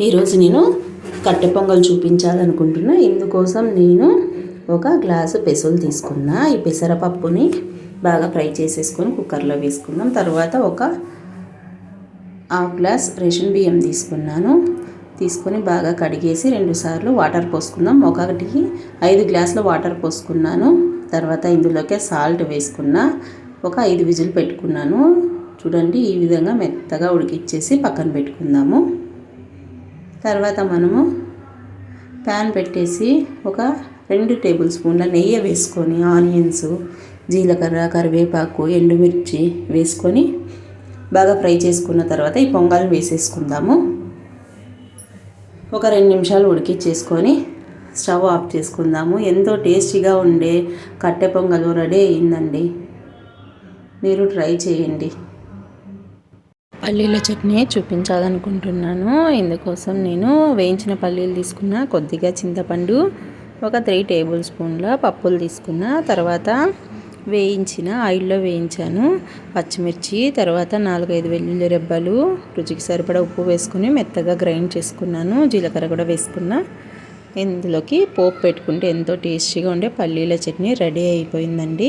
ఈరోజు నేను కట్టె పొంగల్ చూపించాలనుకుంటున్నా. ఇందుకోసం నేను ఒక గ్లాసు పెసలు తీసుకున్నా. ఈ పెసరపప్పుని బాగా ఫ్రై చేసేసుకొని కుక్కర్లో వేసుకున్నాం తర్వాత ఒక హాఫ్ గ్లాస్ రేషన్ బియ్యం తీసుకున్నాను. తీసుకొని బాగా కడిగేసి రెండుసార్లు వాటర్ పోసుకుందాం. ఒకటికి ఐదు గ్లాసుల వాటర్ పోసుకున్నాను. తర్వాత ఇందులోకే సాల్ట్ వేసుకున్నా. ఒక ఐదు విజులు పెట్టుకున్నాను. చూడండి ఈ విధంగా మెత్తగా ఉడికిచ్చేసి పక్కన పెట్టుకుందాము. తర్వాత మనము ప్యాన్ పెట్టేసి ఒక రెండు టేబుల్ స్పూన్ల నెయ్యి వేసుకొని ఆనియన్స్ జీలకర్ర కరివేపాకు ఎండుమిర్చి వేసుకొని బాగా ఫ్రై చేసుకున్న తర్వాత ఈ పొంగల్ వేసేసుకుందాము. ఒక రెండు నిమిషాలు ఉడికిచ్చేసుకొని స్టవ్ ఆఫ్ చేసుకుందాము. ఎంతో టేస్టీగా ఉండే కట్టె పొంగలు రెడీ అయిందండి మీరు ట్రై చేయండి. పల్లీల చట్నీ చూపించాలనుకుంటున్నాను. ఇందుకోసం నేను వేయించిన పల్లీలు తీసుకున్న కొద్దిగా చింతపండు ఒక త్రీ టేబుల్ స్పూన్ల పప్పులు తీసుకున్న తర్వాత వేయించిన ఆయిల్లో వేయించాను. పచ్చిమిర్చి తర్వాత నాలుగైదు వెల్లుల్లి రెబ్బలు రుచికి సరిపడా ఉప్పు వేసుకుని మెత్తగా గ్రైండ్ చేసుకున్నాను. జీలకర్ర కూడా వేసుకున్నా. ఇందులోకి పోపు పెట్టుకుంటే ఎంతో టేస్టీగా ఉండే పల్లీల చట్నీ రెడీ అయిపోయిందండి.